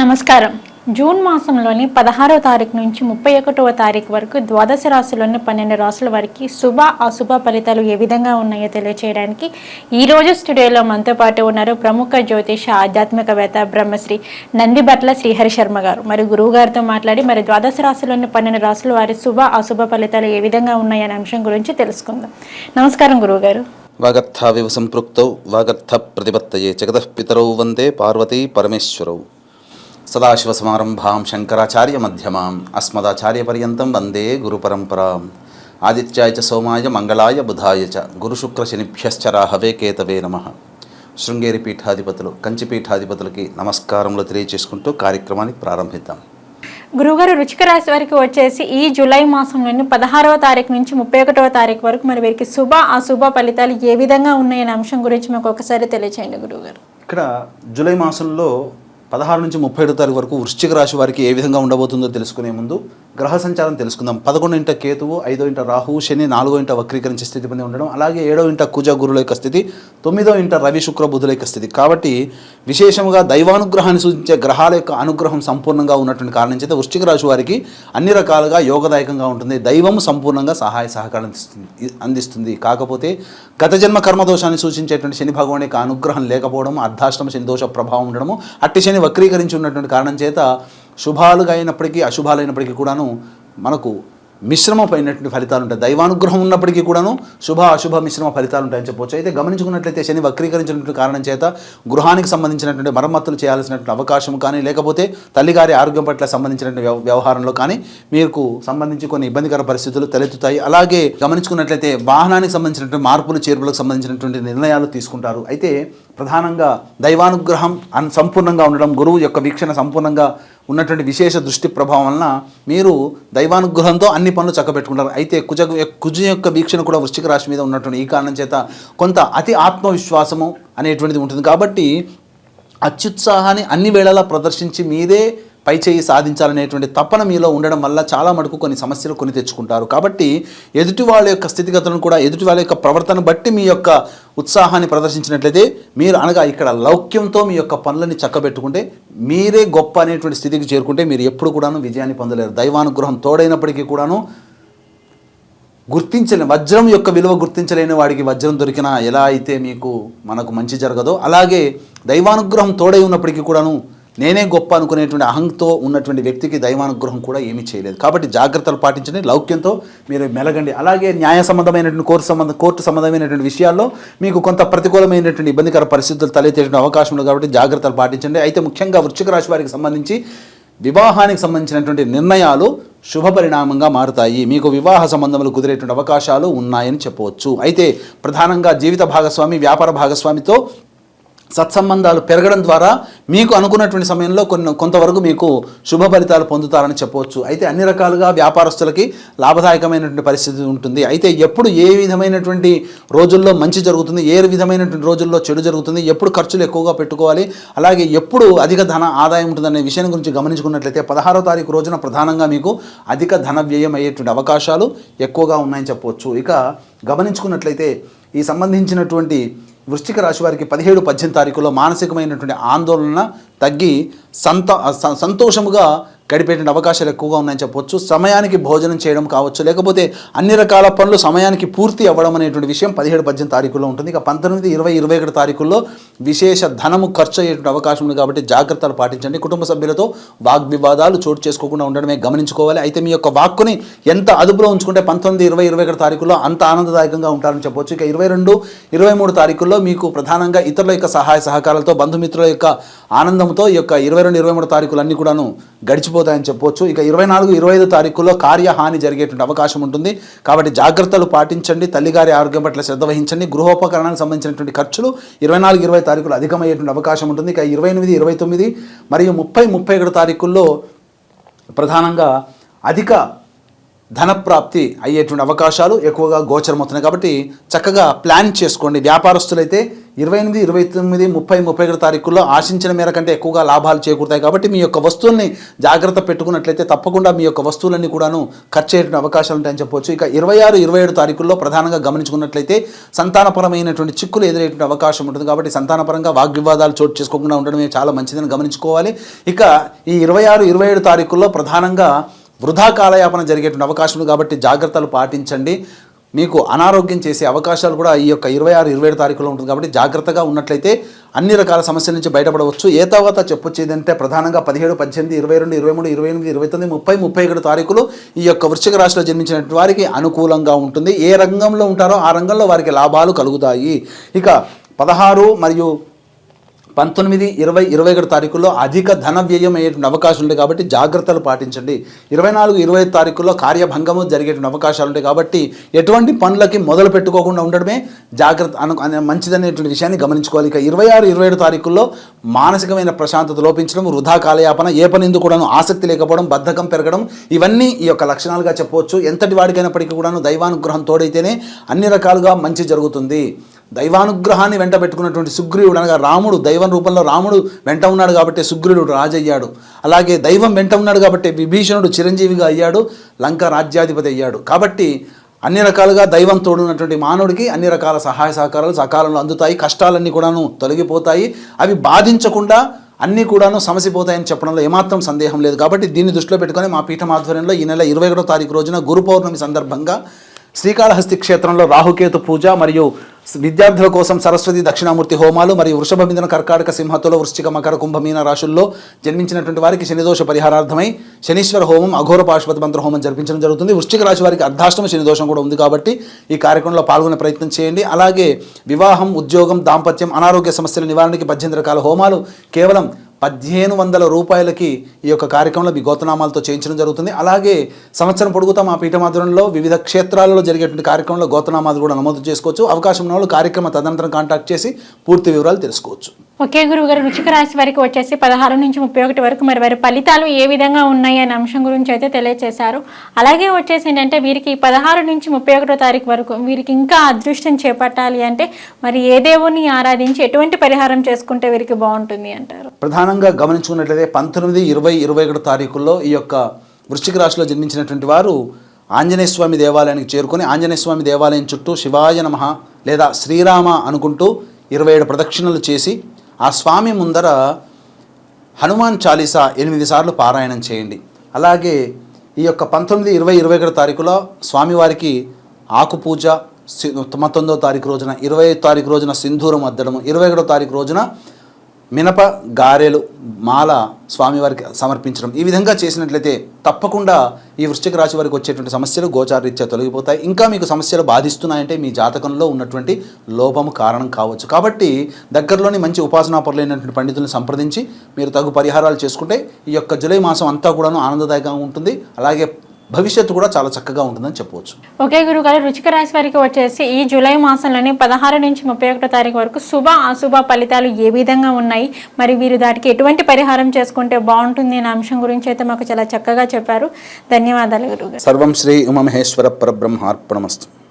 నమస్కారం. జూన్ మాసంలోని పదహారవ తారీఖు నుంచి ముప్పై ఒకటవ తారీఖు వరకు ద్వాదశ రాశుల్లోని పన్నెండు రాసుల వారికి శుభ అశుభ ఫలితాలు ఏ విధంగా ఉన్నాయో తెలియచేయడానికి ఈ రోజు స్టూడియోలో మనతో పాటు ఉన్నారు ప్రముఖ జ్యోతిష ఆధ్యాత్మికవేత్త బ్రహ్మశ్రీ నందిబట్ల శ్రీహరి శర్మ గారు. మరి గురువు గారితో మాట్లాడి మరి ద్వాదశ రాశుల్లోని పన్నెండు రాసుల వారి శుభ అశుభ ఫలితాలు ఏ విధంగా ఉన్నాయనే అంశం గురించి తెలుసుకుందాం. నమస్కారం గురువుగారు వాగర్థ వివ సంపృక్తౌ వాగర్థ ప్రతిపత్తయే జగదః పితరౌ వందే పార్వతీ పరమేశ్వరౌ. సదాశివసమారంభాం శంకరాచార్య మధ్యమాం అస్మదాచార్యపర్యంతం వందే గురుపరంపరాం ఆదిత్యాయ చ సోమాయ మంగళాయ బుధాయ చ గురుశుక్రశనిభ్యశ్చరాహవే కేతవే నమ శృంగేరి పీఠాధిపతులు కంచి పీఠాధిపతులకి నమస్కారములు తెలియచేసుకుంటూ కార్యక్రమాన్ని ప్రారంభిద్దాం. గురువుగారు రుచిక రాశి వారికి వచ్చేసి ఈ జూలై మాసంలోని పదహారవ తారీఖు నుంచి ముప్పై ఒకటవ తారీఖు వరకు మరి వీరికి శుభ అశుభ ఫలితాలు ఏ విధంగా ఉన్నాయనే అంశం గురించి మాకు ఒకసారి తెలియచేయండి గురువుగారు ఇక్కడ జూలై మాసంలో పదహారు నుంచి ముప్పై ఏడు తారీఖు వరకు వృశ్చిక రాశి వారికి ఏ విధంగా ఉండబోతుందో తెలుసుకునే ముందు గ్రహ సంచారం తెలుసుకుందాం. పదకొండు ఇంట కేతువు ఐదో ఇంట రాహు శని నాలుగో ఇంట వక్రీకరించే స్థితి పొంది ఉండడం అలాగే ఏడో ఇంట కుజ గురుల యొక్క స్థితి తొమ్మిదో ఇంట రవి శుక్ర బుధుల యొక్క స్థితి. కాబట్టి విశేషంగా దైవానుగ్రహాన్ని సూచించే గ్రహాల యొక్క అనుగ్రహం సంపూర్ణంగా ఉన్నటువంటి కారణం చేత వృశ్చిక రాశి వారికి అన్ని రకాలుగా యోగదాయకంగా ఉంటుంది. దైవం సంపూర్ణంగా సహాయ సహకారం అందిస్తుంది. అందిస్తుంది. కాకపోతే గత జన్మ కర్మదోషాన్ని సూచించేటువంటి శని భగవాన్ యొక్క అనుగ్రహం లేకపోవడం అర్ధాష్టమ శని దోష ప్రభావం ఉండడము అట్టి శని వక్రీకరించి ఉన్నటువంటి కారణం చేత శుభాలుగా అయినప్పటికీ అశుభాలైనప్పటికీ కూడాను మనకు మిశ్రమమైనటువంటి ఫలితాలు ఉంటాయి. దైవానుగ్రహం ఉన్నప్పటికీ కూడాను శుభ అశుభ మిశ్రమ ఫలితాలు ఉంటాయని చెప్పవచ్చు అయితే గమనించుకున్నట్లయితే శని వక్రీకరించినటువంటి కారణం చేత గృహానికి సంబంధించినటువంటి మరమ్మతులు చేయాల్సినటువంటి అవకాశం కానీ లేకపోతే తల్లిగారి ఆరోగ్యం పట్ల సంబంధించినటువంటి వ్యవహారంలో కానీ మీకు సంబంధించి కొన్ని ఇబ్బందికర పరిస్థితులు తలెత్తుతాయి. అలాగే గమనించుకున్నట్లయితే వాహనానికి సంబంధించినటువంటి మార్పులు చేర్పులకు సంబంధించినటువంటి నిర్ణయాలు తీసుకుంటారు. అయితే ప్రధానంగా దైవానుగ్రహం అన్ సంపూర్ణంగా ఉండడం గురువు యొక్క వీక్షణ సంపూర్ణంగా ఉన్నటువంటి విశేష దృష్టి ప్రభావం వలన మీరు దైవానుగ్రహంతో అన్ని పనులు చక్కబెట్టుకుంటారు. అయితే కుజ కుజ యొక్క వీక్షణ కూడా వృశ్చిక రాశి మీద ఉన్నటువంటి ఈ కారణం చేత కొంత అతి ఆత్మవిశ్వాసము అనేటువంటిది ఉంటుంది. కాబట్టి అత్యుత్సాహాన్ని అన్ని వేళలా ప్రదర్శించి మీరే పై చేయి సాధించాలనేటువంటి తపన మీలో ఉండడం వల్ల చాలా మటుకు కొన్ని సమస్యలు కొని తెచ్చుకుంటారు. కాబట్టి ఎదుటి వాళ్ళ యొక్క స్థితిగతులను కూడా ఎదుటి వాళ్ళ యొక్క ప్రవర్తన బట్టి మీ యొక్క ఉత్సాహాన్ని ప్రదర్శించినట్లయితే మీరు అనగా ఇక్కడ లౌక్యంతో మీ యొక్క పనులని చక్కబెట్టుకుంటే మీరే గొప్ప అనేటువంటి స్థితికి చేరుకుంటే మీరు ఎప్పుడు కూడాను విజయాన్ని పొందలేరు. దైవానుగ్రహం తోడైనప్పటికీ కూడాను గుర్తించలేని వజ్రం యొక్క విలువ గుర్తించలేని వాడికి వజ్రం దొరికినా ఎలా అయితే మీకు మనకు మంచి జరగదో అలాగే దైవానుగ్రహం తోడై ఉన్నప్పటికీ కూడాను నేనే గొప్ప అనుకునేటువంటి అహంతో ఉన్నటువంటి వ్యక్తికి దైవానుగ్రహం కూడా ఏమీ చేయలేదు. కాబట్టి జాగ్రత్తలు పాటించండి. లౌక్యంతో మీరు మెలగండి. అలాగే న్యాయ సంబంధమైనటువంటి కోర్టు సంబంధ కోర్టు సంబంధమైనటువంటి విషయాల్లో మీకు కొంత ప్రతికూలమైనటువంటి ఇబ్బందికర పరిస్థితులు తలెత్తేటువంటి అవకాశం కాబట్టి జాగ్రత్తలు పాటించండి. అయితే ముఖ్యంగా వృశ్చిక రాశి వారికి సంబంధించి వివాహానికి సంబంధించినటువంటి నిర్ణయాలు శుభ పరిణామంగా మారుతాయి. మీకు వివాహ సంబంధములు కుదిరేటువంటి అవకాశాలు ఉన్నాయని చెప్పవచ్చు. అయితే ప్రధానంగా జీవిత భాగస్వామి వ్యాపార భాగస్వామితో సత్సంబంధాలు పెరగడం ద్వారా మీకు అనుకున్నటువంటి సమయంలో కొన్ని కొంతవరకు మీకు శుభ ఫలితాలు పొందుతారని చెప్పవచ్చు. అయితే అన్ని రకాలుగా వ్యాపారస్తులకి లాభదాయకమైనటువంటి పరిస్థితి ఉంటుంది. అయితే ఎప్పుడు ఏ విధమైనటువంటి రోజుల్లో మంచి జరుగుతుంది ఏ విధమైనటువంటి రోజుల్లో చెడు జరుగుతుంది ఎప్పుడు ఖర్చులు ఎక్కువగా పెట్టుకోవాలి అలాగే ఎప్పుడు అధిక ధన ఆదాయం ఉంటుందనే విషయం గురించి గమనించుకున్నట్లయితే పదహారో తారీఖు రోజున ప్రధానంగా మీకు అధిక ధన వ్యయం అయ్యేటువంటి అవకాశాలు ఎక్కువగా ఉన్నాయని చెప్పవచ్చు. ఇక గమనించుకున్నట్లయితే ఈ సంబంధించినటువంటి వృశ్చిక రాశి వారికి పదిహేడు పద్దెనిమిది తారీఖులో మానసికమైనటువంటి ఆందోళన తగ్గి సంత స- సంతోషముగా గడిపేట అవకాశాలు ఎక్కువగా ఉన్నాయని చెప్పొచ్చు. సమయానికి భోజనం చేయడం కావచ్చు లేకపోతే అన్ని రకాల పనులు సమయానికి పూర్తి అవ్వడం అనేటువంటి విషయం పదిహేడు పద్దెనిమిది తారీఖుల్లో ఉంటుంది. ఇక పంతొమ్మిది ఇరవై ఇరవై ఒకటి తారీఖుల్లో విశేష ధనము ఖర్చు అయ్యేటువంటి అవకాశం ఉంది కాబట్టి జాగ్రత్తలు పాటించండి. కుటుంబ సభ్యులతో వాగ్వివాదాలు చోటు చేసుకోకుండా ఉండడమే గమనించుకోవాలి. అయితే మీ యొక్క వాక్కుని ఎంత అదుపులో ఉంచుకుంటే పంతొమ్మిది ఇరవై ఇరవై ఒకటి తారీఖుల్లో అంత ఆనందదాయకంగా ఉంటారని చెప్పొచ్చు. ఇక ఇరవై రెండు ఇరవై మూడు తారీఖుల్లో మీకు ప్రధానంగా ఇతరుల యొక్క సహాయ సహకారాలతో బంధుమిత్రుల యొక్క ఆనందంతో ఈ యొక్క ఇరవై రెండు ఇరవై మూడు తారీఖులు అన్నీ కూడాను గడిచిపోతాయని చెప్పొచ్చు. ఇక ఇరవై నాలుగు ఇరవై ఐదు తారీఖుల్లో కార్యహాని జరిగేటువంటి అవకాశం ఉంటుంది. కాబట్టి జాగ్రత్తలు పాటించండి. తల్లిగారి ఆరోగ్యం పట్ల శ్రద్ధ వహించండి. గృహోపకరణానికి సంబంధించినటువంటి ఖర్చులు ఇరవై నాలుగు ఇరవై తారీఖులు అధికమయ్యేటువంటి అవకాశం ఉంటుంది. ఇక ఇరవై ఎనిమిది ఇరవై తొమ్మిది మరియు ముప్పై ముప్పై ఒకటి తారీఖుల్లో ప్రధానంగా అధిక ధనప్రాప్తి అయ్యేటువంటి అవకాశాలు ఎక్కువగా గోచరమవుతున్నాయి. కాబట్టి చక్కగా ప్లాన్ చేసుకోండి. వ్యాపారస్తులైతే ఇరవై ఎనిమిది ఇరవై తొమ్మిది ముప్పై ముప్పై ఒకటి తారీఖుల్లో ఆశించిన మేర కంటే ఎక్కువగా లాభాలు చేకూరుతాయి కాబట్టి మీ యొక్క వస్తువుల్ని జాగ్రత్త పెట్టుకున్నట్లయితే తప్పకుండా మీ యొక్క వస్తువులన్నీ కూడాను ఖర్చు అయ్యేటువంటి అవకాశాలు ఉంటాయని చెప్పొచ్చు. ఇక ఇరవై ఆరు ఇరవై ఏడు తారీఖుల్లో ప్రధానంగా గమనించుకున్నట్లయితే సంతానపరమైనటువంటి చిక్కులు ఎదురయ్యేటువంటి అవకాశం ఉంటుంది కాబట్టి సంతానపరంగా వాగ్వివాదాలు చోటు చేసుకోకుండా ఉండడమే చాలా మంచిదని గమనించుకోవాలి. ఇక ఈ ఇరవై ఆరు ఇరవై ఏడు తారీఖుల్లో ప్రధానంగా వృధా కాలయాపన జరిగేటువంటి అవకాశం ఉంది కాబట్టి జాగ్రత్తలు పాటించండి. మీకు అనారోగ్యం చేసే అవకాశాలు కూడా ఈ యొక్క ఇరవై ఆరు ఇరవై ఏడు తారీఖులో ఉంటుంది కాబట్టి జాగ్రత్తగా ఉన్నట్లయితే అన్ని రకాల సమస్యల నుంచి బయటపడవచ్చు. ఏ తర్వాత చెప్పొచ్చేది అంటే ప్రధానంగా పదిహేడు పద్దెనిమిది ఇరవై రెండు ఇరవై మూడు ఇరవై ఎనిమిది ఇరవై తొమ్మిది ముప్పై ముప్పై ఒకటి తారీఖులు ఈ యొక్క వృశ్చిక రాశిలో జన్మించిన వారికి అనుకూలంగా ఉంటుంది. ఏ రంగంలో ఉంటారో ఆ రంగంలో వారికి లాభాలు కలుగుతాయి. ఇక పదహారు మరియు పంతొమ్మిది ఇరవై ఇరవై ఒకటి తారీఖుల్లో అధిక ధన వ్యయం అయ్యేటువంటి అవకాశం ఉంది కాబట్టి జాగ్రత్తలు పాటించండి. ఇరవై నాలుగు ఇరవై ఐదు తారీఖుల్లో కార్యభంగము జరిగేటువంటి అవకాశాలు ఉంటాయి కాబట్టి ఎటువంటి పనులకి మొదలు పెట్టుకోకుండా ఉండడమే జాగ్రత్త అను అనే మంచిదనేటువంటి విషయాన్ని గమనించుకోవాలి. ఇక ఇరవై ఆరు ఇరవై ఏడు తారీఖుల్లో మానసికమైన ప్రశాంతత లోపించడం వృధా కాలయాపన ఏ పని ఎందుకు కూడాను ఆసక్తి లేకపోవడం బద్ధకం పెరగడం ఇవన్నీ ఈ యొక్క లక్షణాలుగా చెప్పవచ్చు. ఎంతటి వాడికైనప్పటికీ కూడాను దైవానుగ్రహం తోడైతేనే అన్ని రకాలుగా మంచి జరుగుతుంది. దైవానుగ్రహాన్ని వెంట పెట్టుకున్నటువంటి సుగ్రీవుడు అనగా రాముడు దైవం రూపంలో రాముడు వెంట ఉన్నాడు కాబట్టి సుగ్రీవుడు రాజయ్యాడు. అలాగే దైవం వెంట ఉన్నాడు కాబట్టి విభీషణుడు చిరంజీవిగా అయ్యాడు లంక రాజ్యాధిపతి అయ్యాడు. కాబట్టి అన్ని రకాలుగా దైవం తోడున్నటువంటి మానవుడికి అన్ని రకాల సహాయ సహకారాలు సకాలంలో అందుతాయి కష్టాలన్నీ కూడాను తొలగిపోతాయి. అవి బాధించకుండా అన్నీ కూడాను సమసిపోతాయని చెప్పడంలో ఏమాత్రం సందేహం లేదు. కాబట్టి దీన్ని దృష్టిలో పెట్టుకొని మా పీఠం ఆధ్వర్యంలో ఈ నెల ఇరవై ఒకటో తారీఖు రోజున గురు పౌర్ణమి సందర్భంగా శ్రీకాళహస్తి క్షేత్రంలో రాహుకేతు పూజ మరియు విద్యార్థుల కోసం సరస్వతి దక్షిణామూర్తి హోమాలు మరియు వృషభ మిథున కర్కాటక సింహతుల వృశ్చిక మకర కుంభమీన రాశుల్లో జన్మించినటువంటి వారికి శనిదోష పరిహారార్థమై శనీశ్వర హోమం అఘోర పాశుపతి మంత్ర హోమం జరిపించడం జరుగుతుంది. వృశ్చిక రాశి వారికి అర్ధాష్టమ శనిదోషం కూడా ఉంది కాబట్టి ఈ కార్యక్రమంలో పాల్గొనే ప్రయత్నం చేయండి. అలాగే వివాహం ఉద్యోగం దాంపత్యం అనారోగ్య సమస్యల నివారణకి పద్దెనిమిది రకాల హోమాలు కేవలం పదిహేను వందల రూపాయలకి ఈ యొక్క కార్యక్రమంలో మీ గోతనామాలతో చేయించడం జరుగుతుంది. అలాగే సంవత్సరం పొడుగుతా మా పీఠమాధురంలో వివిధ క్షేత్రాలలో జరిగేటువంటి కార్యక్రమంలో గోతనామాలు కూడా నమోదు చేసుకోవచ్చు. అవకాశం వాళ్ళు కార్యక్రమ తదనంతరం కాంటాక్ట్ చేసి పూర్తి వివరాలు తెలుసుకోవచ్చు. ఒకే గురువు గారు రుచిక రాశి వారికి వచ్చేసి పదహారు నుంచి ముప్పై ఒకటి వరకు మరి వారి ఫలితాలు ఏ విధంగా ఉన్నాయి అనే అంశం గురించి అయితే తెలియజేశారు అలాగే వచ్చేసి ఏంటంటే వీరికి పదహారు నుంచి ముప్పై ఒకటో తారీఖు వరకు వీరికి ఇంకా అదృష్టం చేపట్టాలి అంటే మరి ఏ దేవుని ఆరాధించి ఎటువంటి పరిహారం చేసుకుంటే వీరికి బాగుంటుంది అంటారు? ప్రధానంగా గమనించుకున్నట్లయితే పంతొమ్మిది ఇరవై ఇరవై ఒకటి తారీఖుల్లో ఈ యొక్క వృశ్చిక రాశిలో జన్మించినటువంటి వారు ఆంజనేయ స్వామి దేవాలయానికి చేరుకొని ఆంజనేయ స్వామి దేవాలయం చుట్టూ శివాయ నమ లేదా శ్రీరామ అనుకుంటూ ఇరవై ఏడు ప్రదక్షిణలు చేసి ఆ స్వామి ముందర హనుమాన్ చాలీసా ఎనిమిది సార్లు పారాయణం చేయండి. అలాగే ఈ యొక్క పంతొమ్మిది ఇరవై ఇరవై ఒకటి తారీఖులో స్వామివారికి ఆకు పూజ సి- తొమ్మిదో తారీఖు రోజున ఇరవై తారీఖు రోజున సింధూరం అద్దడము ఇరవై ఒకటో తారీఖు రోజున మినప గారెలు మాల స్వామివారికి సమర్పించడం. ఈ విధంగా చేసినట్లయితే తప్పకుండా ఈ వృశ్చిక రాశి వారికి వచ్చేటువంటి సమస్యలు గోచారరీత్యా తొలగిపోతాయి. ఇంకా మీకు సమస్యలు బాధిస్తున్నాయంటే మీ జాతకంలో ఉన్నటువంటి లోపము కారణం కావచ్చు. కాబట్టి దగ్గరలోని మంచి ఉపాసనాపరులైనటువంటి పండితులను సంప్రదించి మీరు తగు పరిహారాలు చేసుకుంటే ఈ యొక్క జూలై మాసం అంతా కూడాను ఆనందదాయకంగా ఉంటుంది. అలాగే భవిష్యత్తు కూడా చాలా చక్కగా ఉంటుందని చెప్పవచ్చు. ఒకే గురువు గారు రుచిక రాశి వారికి వచ్చేసి ఈ జూలై మాసంలోనే పదహారు నుంచి ముప్పై ఒకటో తారీఖు వరకు శుభ అశుభ ఫలితాలు ఏ విధంగా ఉన్నాయి? మరి వీరు దాటికి ఎటువంటి పరిహారం చేసుకుంటే బాగుంటుంది అనే అంశం గురించి అయితే మాకు చాలా చక్కగా చెప్పారు. ధన్యవాదాలు గురువు గారు సర్వం శ్రీ ఉమమహేశ్వర పరబ్రహ్మార్పణమస్తు.